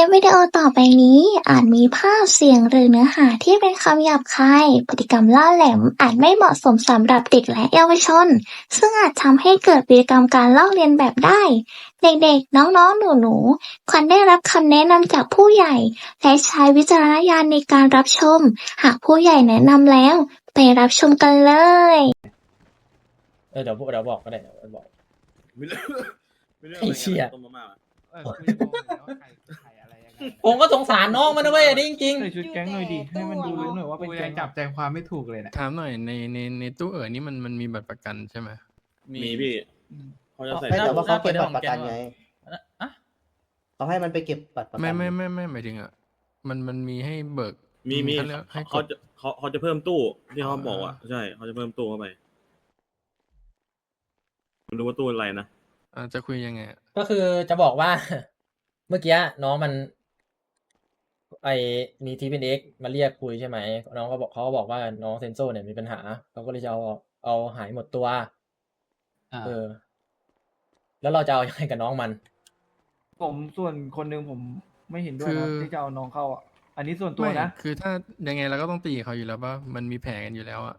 ลิปวิดีโอต่อไปนี้อาจมีภาพเสียงหรือเนื้อหาที่เป็นคำหยาบคาย พฤติกรรมล่าแหลมอาจไม่เหมาะสมสำหรับเด็กและเยาวชน ซึ่งอาจทำให้เกิดพฤติกรรมการลอกเลียนแบบได้ เด็กๆ น้องๆ หนูๆ ควรได้รับคำแนะนำจากผู้ใหญ่ และใช้วิจารณญาณในการรับชม หากผู้ใหญ่แนะนำแล้ว ไปรับชมกันเลย เออเดี๋ยวพวกเดี๋ยวบอกก็ได้เดี๋ยวบอก ไม่เลือกไม่เลือกไอ้เชี่ยต้มมาม่าอะเออคุยกันว่าใครใครอะไรยังไง ผมก็สงสารน้องมันนะเว้ยอันนี้จริง ใส่ชุดแก๊งหน่อยดิให้มันดูรู้หน่อยว่าเป็นกูแก๊ยังงจับใจความไม่ถูกเลยนะ ถามหน่อยในในในตู้เอ๋อนี่มันมันมีบัตรประกันใช่ไหมมีพี่เขาจะใส่ไม่แต่ว่าเขาเก็บน่าบัตรประกันเปิดได้ไงๆอะอะเขาให้มันไปเก็บบัตรประกันไม่ไม่ไม่ไม่หมายถึงอะมันมันมีให้เบิกมีมีเขาเรียกให้กเขาด จะเขาเขาจะเพิ่มตู้ที่เขาอ่าบอกอะใช่เขาจะเพิ่มตู้เข้าไปไม่รู้ว่าตู้อะไรนะ อ่าจะคุยยังไงอะก็คือจะบอกว่า เมื่อกี้น้องมัน ไอ้มีทีเป็นเอ็กมาเรียกคุยใช่ไหมน้องก็บอกเขาก็บอกว่าน้องเซนโซเนี่ยมีปัญหาเขาก็เลยจะเอาเอาหายหมดตัวเออ แล้วเราจะเอายังไงกับน้องมัน ผมส่วนคนหนึ่งผมไม่เห็นด้วยนะที่จะเอาน้องเข้าอะ อันนี้ส่วนตัวไม่นะ คือถ้ายังไงเราก็ต้องตีเขาอยู่แล้วป่ะมันมีแผลกันอยู่แล้วอะ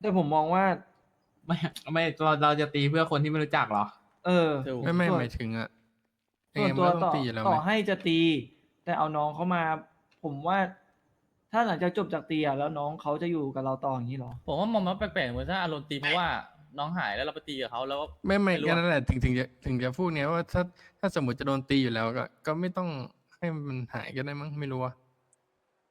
แต่ผมมองว่า ไม่ไม่เราเราจะตีเพื่อคนที่ไม่รู้จักเหรอ เออไม่ไม่ส่วน หมายถึงอะยังส่วไงนมัตันวก็ต้อต่องตีอยู่แล้วต่อไหมให้จะตี แต่เอาน้องเขามา ผมว่า ถ้าหลังจากจบจากตีอะแล้วน้องเขาจะอยู่กับเราต่ออย่างนี้เหรอ ผมว่ามองมันแปลกๆเหมือนถ้าอารมณ์ตีเพราะว่าน้องหายแล้วเราไปตีกับเขาแล้วไม่ไม่ไม่รู้ก็อะนั่นแหละถึงถึงจะถึงจะพูดเนี้ยว่าถ้าถ้าสมมติจะโดนตีอยู่แล้วก็ก็ไม่ต้องให้มันหายก็ได้มั้งไม่รู้อะ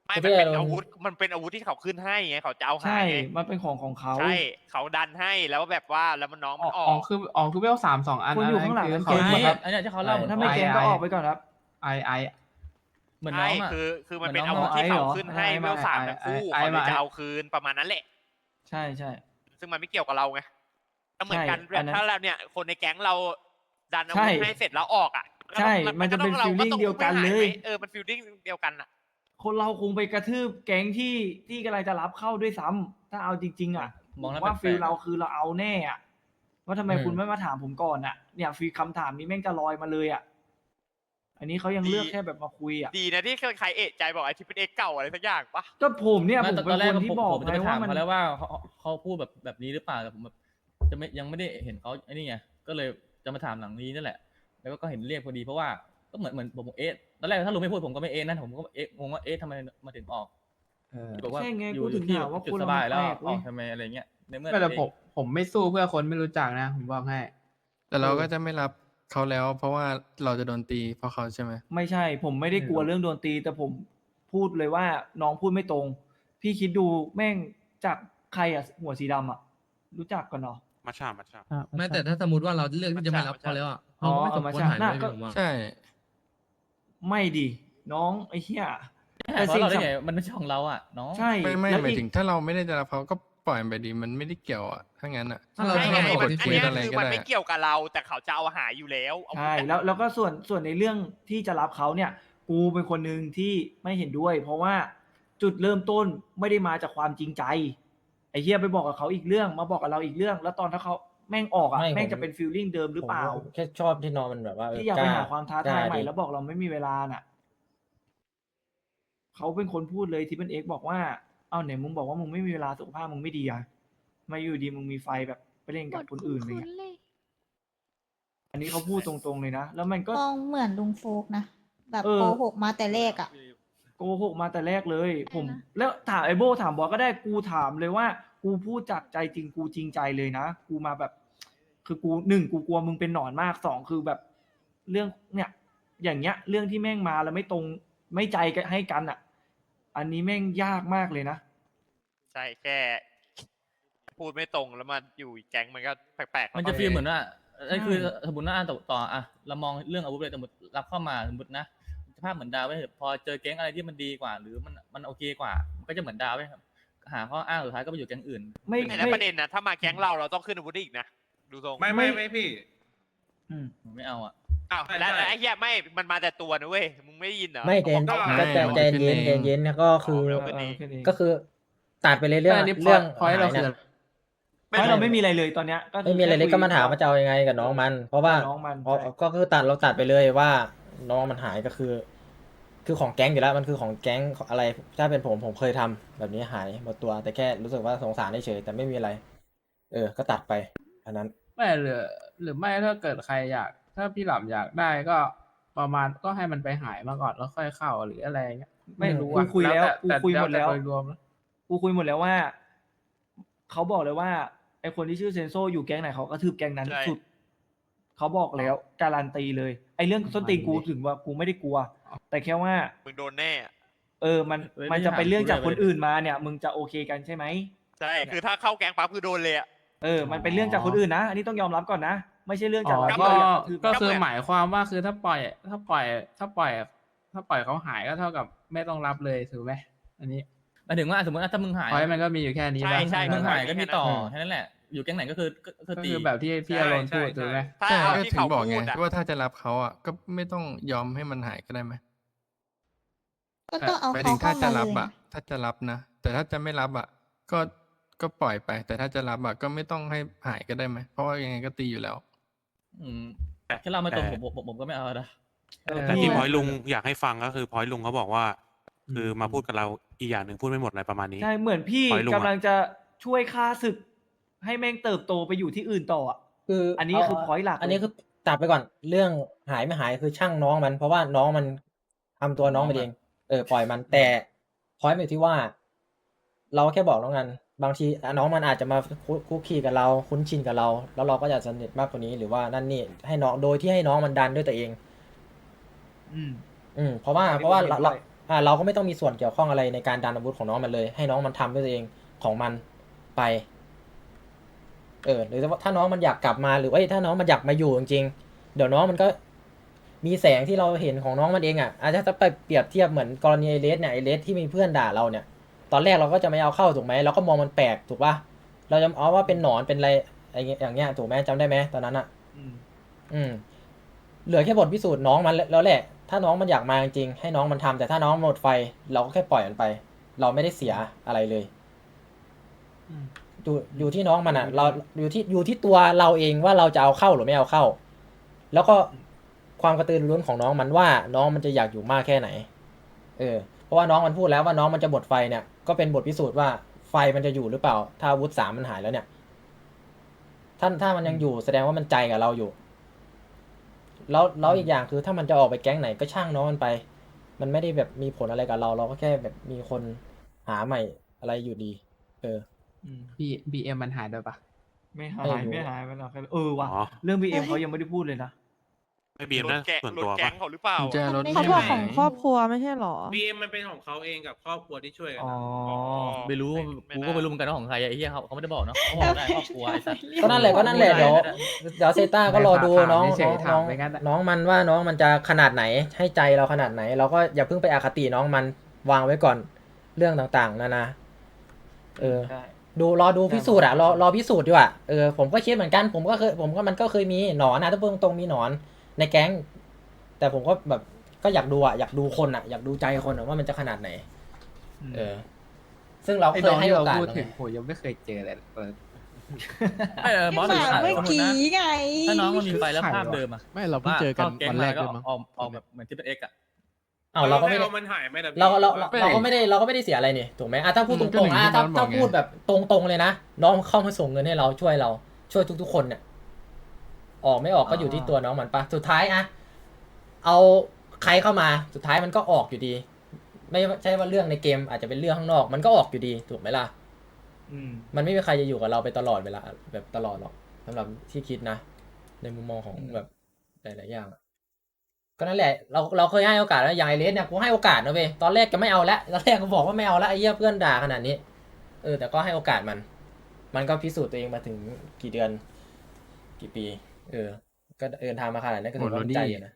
ไม่ไม่มันใช่เป็นเราอาวุธ มันเป็นอาวุธที่เขาขึ้นให้ไงเขาจะเอาหาใช่ ยไงมันเป็นของของเขา ใช่ เขาดันให้แล้วแบบว่าแล้วมันน้องอ๋มัอนออ๋ออก คืออ๋อคือเวลสามสองอันคนอยู่ข้างหลังคืนั้นเขาเก่งไม่ปะครับอันนี้ที่เขาเล่าเหมือนถ้าไม่แกงก็ออกไปก่อนครับ ไอไอ เหมือนน้ใช่องอะ คือคือมันเหมืเป็อนนน้อาองวุธที่ไอ้เหรเขาอขึ้นให้ไอ้เวมาลสามไอ้ทั้งคู่ไอ้เขาเลยไอ้ จะเอาคืนประมาณนั้นแหละ ใช่ใช่ ซึ่งมันไม่เกี่ยวกับเราไงก็เหมือนกันใช่อันนั้นถ้าเราเนี่ย คนในแก๊งเราดันอาใช่วุธให้เสร็จแล้วออกอะก็ต้องใช่มันจะเป็นก็ต้อง feeling ราก็ต้องเดียวกันไม่หาเลยไหมเออมันฟิลลิ่งเดียวกันอะ คนเราคงไปกระทืบแก๊งที่ที่กำลังจะรับเข้าด้วยซ้ำถ้าเอาจริง ๆ อะมองแล้วว่าแปลกๆฟิลเราคือเราเอาแน่อะว่าทำไมเออ คุณไม่มาถามผมก่อนอะเนี่ยฟีลคำถามนี้แม่งจะลอยมาเลยอะ อันนี้เขายังดีเลือกแค่แบบมาคุยอะ ดีนะที่ใครเอะใจบอกไอ้ที่เป็นเอ็กเก่าอะไรสักอย่างปะก็ผมเนี่ยไม่ผมแต่เป็ตอนนแรกคนที่ผมบอกผมจะไงไปถาว่ามมันเขาแล้วว่าเขาเขาพูดแบบแบบนี้หรือเปล่าแต่ผมแบบจะไม่ยังไม่ได้เห็นเขาไอ้นี่ไงก็เลยจะมาถามหลังนี้นั่นแหละ แล้วก็เห็นเรียกพอดีเพราะว่าก็เหมือนเหมือนผมเอ๊ะตอนแรกถ้าลุงไม่พูดผมก็ไม่เอ๊ะนั่นผมก็เอ๊ะงงว่าเอ๊ะทำไมมาถึงออกเออบอกว่าใช่ไงอกูยู่อถึยู่งที่ถามว่าจุดคนสเราบายแล้วแปลกอเว้อยกทำไมอะไรเงี้ยในเมื่อไม่แต่ตัวเองผมผมไม่สู้เพื่อคนไม่รู้จักนะ ผมบอกให้ แต่เราก็จะไม่รับ เขาแล้ว เพราะว่าเราจะโดนตีเพราะเขาใช่ไหม ไม่ใช่ ผมไม่ได้กลัวเรื่องโดนตี แต่ผมพูดเลยว่าน้องพูดไม่ตรง พี่คิดดูแม่งจากใครอะหัวสีดำอะรู้จักกันเหรอมาชามาชาไม่แต่ถ้าสมมติว่าเราเลือกที่จะไม่รับเขาแล้วอะอ๋อเขาก็ไม่สมควรเอามาหายน่ะไปก็ผมว่าใช่ ไม่ดิน้องไอ้เหี้ยหายเพราะเราได้ไงมันไม่ใช่ของเราอะน้อง ใช่ไม่ไม่แล้วหมายอีก ถึงถ้าเราไม่ได้จะรับเขาก็ ปล่อยมันไปดีมันไม่ได้เกี่ยวอะถ้างั้นอะ ถ้าเราใช่ถ้าไงเรามันที่อันคุยเนี้ยอะไรคือก็มันได้ไม่เกี่ยวกับเรา แต่เขาจะเอาหายอยู่แล้วเอาใช่แล้วแล้วก็ส่วนส่วนในเรื่องที่จะรับเขาเนี่ย กูเป็นคนหนึ่งที่ไม่เห็นด้วย เพราะว่าจุดเริ่มต้นไม่ได้มาจากความจริงใจไอ้เหี้ยไปบอกกับเขาอีกเรื่องมาบอกกับเราอีกเรื่อง แล้วตอนถ้าเขาแม่งออกอะไม่ผม แม่งจะเป็นฟีลลิ่งเดิมหรือเปล่า ผมแค่ชอบที่น้องมันแบบว่าเที่อยากไปล้หาความท้าทายใหม่กล้แล้วบอกเราไม่มีเวลาน่ะ เขาเป็นคนพูดเลยที่เป็นเอ็กบอกว่า เอ้าไหนมึงบอกว่ามึงไม่มีเวลาสุขภาพมึงไม่ดีอะมาอยู่ดีมึงมีไฟแบบไปเล่นกับคนอื่นอะไรเงี้ยอันนี้เขาพูดตรงๆเลยนะ แล้วมันก็ มองเหมือนลุงโฟกนะ แบบเออ โกหกมาแต่แรกอะ โกหกมาแต่แรกเลย ผมนะแล้วถามไอโบถามบอกก็ได้กูถามเลยว่า กูพูดจากใจจริงกูจริงใจเลยนะ กูมาแบบ คือกูหนึ่งกูกลัวมึงเป็นหนอนมากสองคือแบบ เรื่องเนี่ย อย่างเงี้ย เรื่องที่แม่งมาแล้วไม่ตรงไม่ใจกันให้กันอะ อันนี้แม่งยากมากเลยนะ ใช่แค่ พูดไม่ตรงแล้วมาอยู่อีกแก๊งมันก็แปลกๆมันจะฟีลเหมือนว่าไอ้ใช่คือสมมติว่าอ่านต่อต่ออะเรามองเรื่องอาวุธเลยสมมติรับเข้ามาสมมตินะภาพเหมือนดาวไว้เถอะพอเจอแก๊งอะไรที่มันดีกว่า หรือมันมันโอเคกว่า มันก็จะเหมือนดาวไว้ครับหาข้ออ้างสุดท้ายก็ไปอยู่แก๊งอื่น ไม่แต่ไม่ประเด็นนะถ้ามาแก๊งเราเราต้องขึ้นอาวุธได้อีกนะดูทรงไม่ไม่ไม่พี่ อืมผมไม่เอาอะ อ้าวใช่แล้วใช่แล้วไอ้เหี้ยไม่ มันมาแต่ตัวนะเว้ย มึงไม่ได้ยินเหรอไม่เจนขาบอกก็ใจไม่ใจเย็นมันใจขึ้นเองเย็นนะก็คือเร็วเอขึ้นอเองแค่นี้ก็คือตัดไปเลยเรื่องแต่อันนี้เรื่องพอยต์เราหายคือนะเพราะเราไม่มีอะไรเลยตอนเนี้ยก็คืไม่มีอะไรเลยก็มาถามว่าจะเอายังไงกับน้องมัน เพราะว่าน้องมันเพราะใช่ก็คือตัดเราตัดไปเลยว่า น้องมันหายก็คือ คือของแก๊งอยู่แล้วมันคือของแก๊งอะไรถ้าเป็นผมผมเคยทำแบบนี้หายหมดตัว แต่แค่รู้สึกว่าสงสารเฉยๆแต่ไม่มีอะไร เออ ก็ตัดไปอันนั้น ไม่หรือหรือไม่ถ้าเกิดใครอยาก ถ้าพี่หลำอยากได้ก็ประมาณก็ให้มันไปหายมาก่อนแล้วค่อยเข้าหรืออะไรเงี้ยไม่รู้กูอะคุยแล้วต่กูคุยหมดแล้วต่โดยรวมนะกูคุยหมดแล้วว่าเขาบอกเลยว่าไอคนที่ชื่อเซนโซอยู่แก๊งไหนเขาก็ทืบแก๊งนั้นใช่ สุด เขาบอกแล้วการันตีเลยไอเรื่องส้นตีนกูถึงว่ากูไม่ได้กลัว แต่แค่ว่า มึงโดนแน่อะเออมันเอ้ยมันไม่จะเป็นถามเรื่องจากกูคด้วยนอื่นมาเนี่ย มึงจะโอเคกันใช่ไหม ใช่ คือถ้าเข้าแก๊งปั๊บคือโดนเลยอะ เออ มันเป็นเรื่องจากคนอื่นนะ อันนี้ต้องยอมรับก่อนนะ ไม่ใช่เรื่องอ๋จากอเราก็ที่เราอยากกระทืบก็นะคือเหมือนหมายความว่าคือถ้าปล่อย ถ้าปล่อย ถ้าปล่อย ถ้าปล่อยเขาหายก็เท่ากับไม่ต้องรับเลยถูกไหมอันนี้หมายถึงว่าสมมติว่าถ้ามึงหายพอยมันก็มีอยู่แค่นี้ใช่ป่ะใช่มึงหายก็มีต่ออืมแค่นั้นแหละ อยู่แก๊งไหนก็คือก็ก็ก็ตีคือแบบที่พี่อารมณ์พูดถูกไหมถ้าใช่เอาก็ที่ถึงเขาบอกไงพูดอะว่าถ้าจะรับเขาอะก็ไม่ต้องยอมให้มันหายก็ได้ไหมก็ต้องเอาหมายเขาถึงเข้าถ้าจะมาเลรับยอะ ถ้าจะรับนะแต่ถ้าจะไม่รับอะ ก็ก็ปล่อยไป แต่ถ้าจะรับอะก็ไม่ต้องให้หายก็ได้ไหมเพราะว่ายังไงก็ตีอยู่แล้ว อืมแค่เราไม่ตรงผมผมผมผมก็ไม่เอานะเออแต่แต่พี่ที่พี่พอยลุงอยากให้ฟังก็คือพอยลุงเขาบอกว่า คือมาพูดกับเราอีกอย่างหนึ่งพูดไม่หมดอะไรประมาณนี้ ใช่เหมือนพี่ปล่อยลุงอะกำลังจะช่วยฆ่าศึก ให้แม่งเติบโตไปอยู่ที่อื่นต่ออะคืออันนี้คือ point หลักอันนี้เลยคือตัดไปก่อนเรื่องหายไม่หายคือช่างน้องมัน เพราะว่าน้องมันทำตัวน้องมันเอง เออปล่อยมันแต่พอยต์อยู่ที่ว่า เราแค่บอกน้องกัน บางทีอะน้องมันอาจจะมาคุคุกคีกับเราคุ้นชินกับเรา แล้วเราก็อยากสนิทมากกว่านี้หรือว่านั่นนี่ให้น้องโดยที่ให้น้องมันดันด้วยตัวเอง อืม อืมเพราะว่าอันนี้เพราะว่าผมเห็นเราด้วยอ่าเราก็ไม่ต้องมีส่วนเกี่ยวข้องอะไรในการดันอาวุธของน้องมันเลย ให้น้องมันทำด้วยตัวเองของมันไป เออหรือว่าถ้าน้องมันอยากกลับมาหรือว่าถ้าน้องมันอยากมาอยู่จริงๆเดี๋ยวน้องมันก็มีแสงที่เราเห็นของน้องมันเองอะอาจจะถ้าไปเปรียบเทียบเหมือนกรณีไอเลสเนี่ยไอเลสที่มีเพื่อนด่าเราเนี่ย ตอนแรกเราก็จะไม่เอาเข้าถูกไหมเราก็มองมันแปลกถูกปะเราจะเอาว่าเป็นหนอนเป็นอะไรอะไรเงี้ยอย่างเงี้ยถูกไหมจำได้ไหมตอนนั้นอะอืมอืม เหลือแค่บทพิสูจน์น้องมันแล้วแหละ ถ้าน้องมันอยากมาจริงๆให้น้องมันทำแต่ถ้าน้องหมดไฟ เราก็แค่ปล่อยมันไป เราไม่ได้เสียอะไรเลยอืม อยู่อยู่ที่น้องมันอะ เราอยู่ที่อยู่ที่ตัวเราเองว่าเราจะเอาเข้าหรือไม่เอาเข้า แล้วก็ความกระตือรือร้นของน้องมันว่า น้องมันจะอยากอยู่มากแค่ไหน เออเพ ราะว่าน้องมันพูดแล้วว่าน้องมันจะหมดไฟเนี่ยก็เป็นบทพิสูจน์ว่าไฟมันจะอยู่หรือเปล่า ถ้าอาวุธสามมันหายแล้วเนี่ยท่านถ้ามันยังอยู่แสดงว่ามันใจกับเราอยู่ แล้วแล้วอีกอย่างคือถ้ามันจะออกไปแก๊งไหนก็ช่างน้องมันไป มันไม่ได้แบบมีผลอะไรกับเรา เราก็แค่แบบมีคนหาใหม่อะไรอยู่ดี เอออืมบีบีเอ็มมันหายด้วยปะไม่หาไม่ยรู้ไม่หายมันเอาแค่เออว่ะอ๋อเรื่องบีเอ็มเขายังไม่ได้พูดเลยนะ ไม่บีมรนะถแก๊งส่วนรถตัวแก๊ปะ งเขาหรือเปล่ากุญแจรถเขาบอกของครอบครัวไม่ใช่หรอ บีเอ็มมันเป็นของเขาเองกับครอบครัวที่ช่วยกันอ๋อ ไม่รู้ไม่กูน่าก็ไม่รู้เหมือนกันว่าของใครอะไอ้เหี้ยเขาเขาไม่ได้บอกเนาะเขาบอกได้ครอบครัวไอ้สัตว์ ก็นั่นแหละก็นั่นแหละเดี๋ยวเดี๋ยวเซต้าก็รอดูถามน้องเฉน้อยงๆถาน้มองไปงั้นอะน้องมันว่าน้องมันจะขนาดไหนให้ใจเราขนาดไหน เราก็อย่าเพิ่งไปอคติน้องมันวางไว้ก่อนเรื่องต่างๆนานาเออ ใช่ ดูรอดูพิสูจน์อะรอรอพิสูจน์ดีกว่าเออผมก็คิดเหมือนกันผมก็เคยผมก็มันก็เคยมีหนอนนะถ้าพูดตรงๆมีหนอน ในแก๊ง แต่ผมก็แบบก็อยากดูอะอยากดูคนอะอยากดูใจคนอะว่ามันจะขนาดไหน เออ ซึ่งเราไอ้เคน้ยองให้ที่โอเรากาสพูดแล้วถึไงงผมยังไม่เคยเจอเลยเปิด ไม่เออบอสที่หรือมาขายเมื่อสมมุติกี้นะไง ถ้าน้องมันมีไฟแล้วใครภาพวะเดิมอะไม่เราเพิ่งเจอกันว่าข้าแก๊งวันแรกมาด้วยมั้ง ออกออกแบบเหมือนที่เป็นเอ็กอะ อ้าวเราก็ไม่ได้ให้มันหายไหมนะพี่ เราเราเราไม่เราก็ไม่ได้เราก็ไม่ได้เสียอะไรนี่ถูกไหมอะถ้าพูดตอืมก็รงหนึ่ๆงอะถ้าที่น้องบถ้าอกไง พูดแบบตรงๆเลยนะ น้องเข้ามาส่งเงินให้เราช่วยเราช่วยทุกๆคนเนี่ย ออกไม่ออกก็อยู่ที่ตัวน้องมันปะสุดท้ายอะเอาใครเข้ามาสุดท้ายมันก็ออกอยู่ดี ไม่ใช่ว่าเรื่องในเกมอาจจะเป็นเรื่องข้างนอก มันก็ออกอยู่ดีถูกไหมล่ะอืมมันไม่มีใครจะอยู่กับเราไปตลอดเวลาแบบตลอดหรอกสำหรับที่คิดนะ ในมุมมองของอืมแบบหลายๆอย่างอะก็นั่นแหละ เราเราเคยให้โอกาสแล้วอย่างไอเลสเนี่ยกูให้โอกาสนะเว้ยตอนแรกก็ไม่เอาละตอนแรกก็บอกว่าไม่เอาละไอ้เหี้ยเพื่อนด่าขนาดนี้เออแต่ก็ให้โอกาสมัน มันก็พิสูจน์ตัวเองมาถึงกี่เดือน กี่ปี เออ ก็เดินทางมาขนาดนั้นก็ถือว่าโหมั่นใจโรดี้อยู่นะ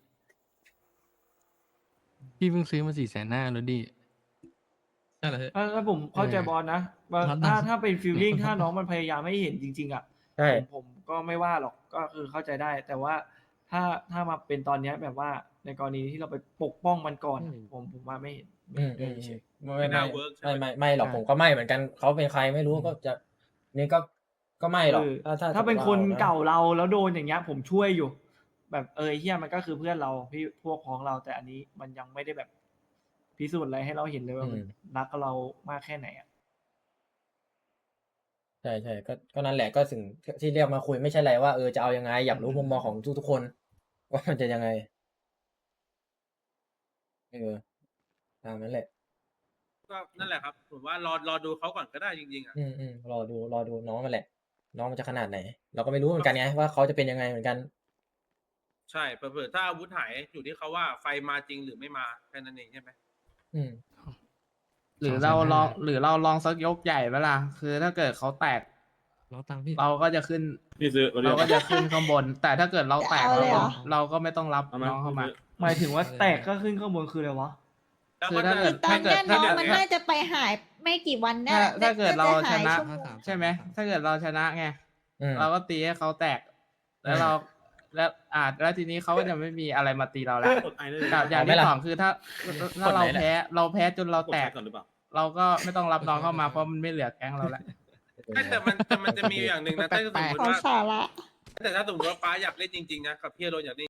พี่เพิ่งซื้อมาสี่แสนห้าแล้วดิใช่เหรอถ้าถ้าผมเข้าใจเออบอลนะว่าร้อนถ้านะถ้าเป็นฟีลลิ่งถ้าน้องมันพยายามไม่เห็นจริง ๆ อะใช่ผมผมก็ไม่ว่าหรอกก็คือเข้าใจได้ แต่ว่าถ้าถ้ามาเป็นตอนเนี้ยแบบว่าในกรณีที่เราไปปกป้องมันก่อนอะผมผมว่าไม่เห็นไม่อืมเห็นอืด้วยมเฉยไม่ไม่ไม่น่าไม่ work ใช่ไม่ไหม ไม่ไม่หรอกใช่ผมก็ไม่เหมือนกันเขาเป็นใครไม่รู้ก็จะนี่ก็ ก็ไม่หรอกเออถ้าถ้าถ้าเป็นสมมุคตินว่อะเก่าเราแล้วโดนอย่างเงี้ย ผมช่วยอยู่ แบบเออไอ้เฮียมันก็คือเพื่อนเราพี่พวกพ้องเราแต่อันนี้มันยังไม่ได้แบบพิสูจน์อะไรให้เราเห็นเลยว่ามันอืมรักกับเรามากแค่ไหนอะใช่ใช่ก็ก็นั่นแหละก็สิ่งที่เรียกมาคุยไม่ใช่อะไรว่าเออจะเอายังไง อยากรู้มุมมองของทุกทุกๆคนว่ามันจะยังไงเออตามนั้นแหละก็นั่นแหละครับผมว่ารอรอดูเขาก่อนก็ได้จริงๆอะอืมอืมรอดูรอดูน้องมันแหละ น้องมันจะขนาดไหน เราก็ไม่รู้เหมือนกันไงว่าเขาจะเป็นยังไงเหมือนกันใช่เผื่อๆถ้าอาวุธหายอยู่ที่เขาว่าไฟมาจริงหรือไม่มาแค่นั้นเองใช่ไหมอืมหรือ250,000เราลองหรือเราลองสักยกใหญ่ไหมล่ะคือถ้าเกิดเขาแตกเราตังค์พี่ เราก็จะขึ้น พี่ซื้อเราก็จะขึ้นข้างบน แต่ถ้าเกิดเราแตกจะเอาเราเลยเหรก็อเราก็ไม่ต้องรับน้องเข้ามา หมายถึงว่าแตกก็ขึ้นข้างบนคืออะไรวะ แล้วคือก็ถ้าจะเกิดตอนเนี้ยน้องถ้าเกิดมันน่าจะไปหายไม่กี่วันเนี่ถ้ายถ้าเกิดเราชนะาจหายชั่วโมง ใช่ไหมถ้าเกิดเราชนะไงอืม เราก็ตีให้เขาแตก แล้วอืมเราแล้วอ่าแล้วทีนี้เขาก็จะไม่มีอะไรมาตีเราแล้วกับอย่างเอาไหมที่ล่ะสองคือถ้าถ้าเราแพ้เราแพ้จนเราแตกก่อนหรือเปล่าเราก็ไม่ต้องรับน้องเข้ามาเพราะมันไม่เหลือแก๊งเราแล้ว ไม่แต่มันแต่มันจะมีอย่างหนึ่งนะถ้าสมมติขอว่าสาระ แต่ถ้าสมมติว่าป้าอยากเล่นจริงๆนะกับพี่อโรนอยากเล่น